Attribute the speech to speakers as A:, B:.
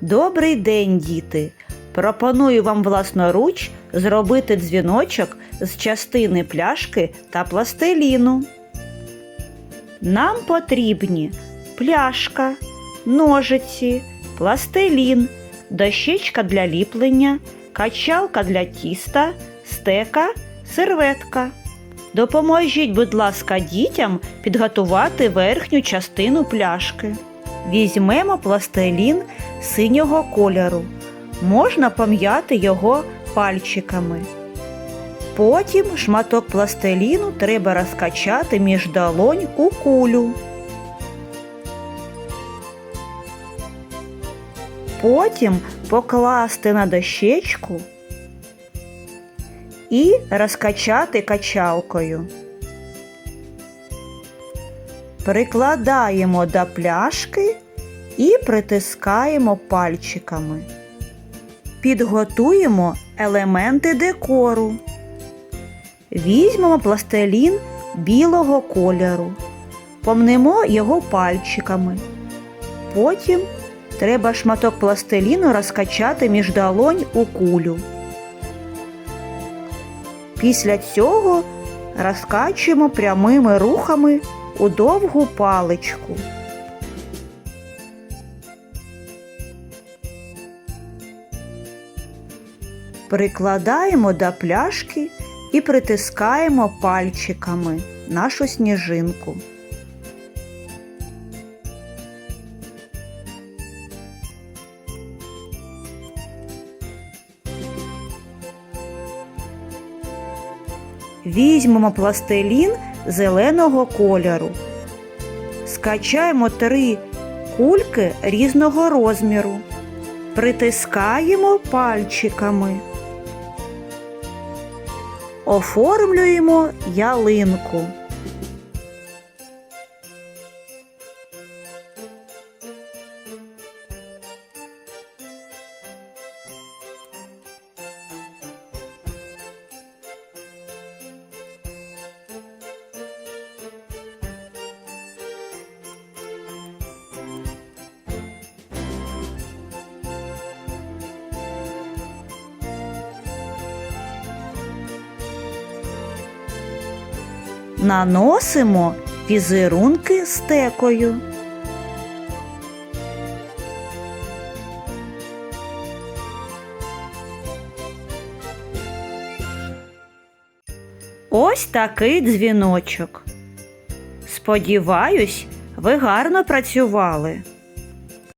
A: Добрий день, діти! Пропоную вам власноруч зробити дзвіночок з частини пляшки та пластиліну. Нам потрібні пляшка, ножиці, пластилін, дощечка для ліплення, качалка для тіста, стека, серветка. Допоможіть, будь ласка, дітям підготувати верхню частину пляшки. Візьмемо пластилін синього кольору. Можна пом'яти його пальчиками. Потім шматок пластиліну треба розкачати між долонь у кулю. Потім покласти на дощечку і розкачати качалкою. Прикладаємо до пляшки і притискаємо пальчиками. Підготуємо елементи декору. Візьмемо пластилін білого кольору, помнемо його пальчиками. Потім треба шматок пластиліну розкачати між долонь у кулю. Після цього розкачуємо прямими рухами у довгу паличку. Прикладаємо до пляшки і притискаємо пальчиками нашу сніжинку. Візьмемо пластилін зеленого кольору. Скачаємо три кульки різного розміру. Притискаємо пальчиками. Оформлюємо ялинку. Наносимо візерунки стекою. Ось такий дзвіночок. Сподіваюсь, ви гарно працювали.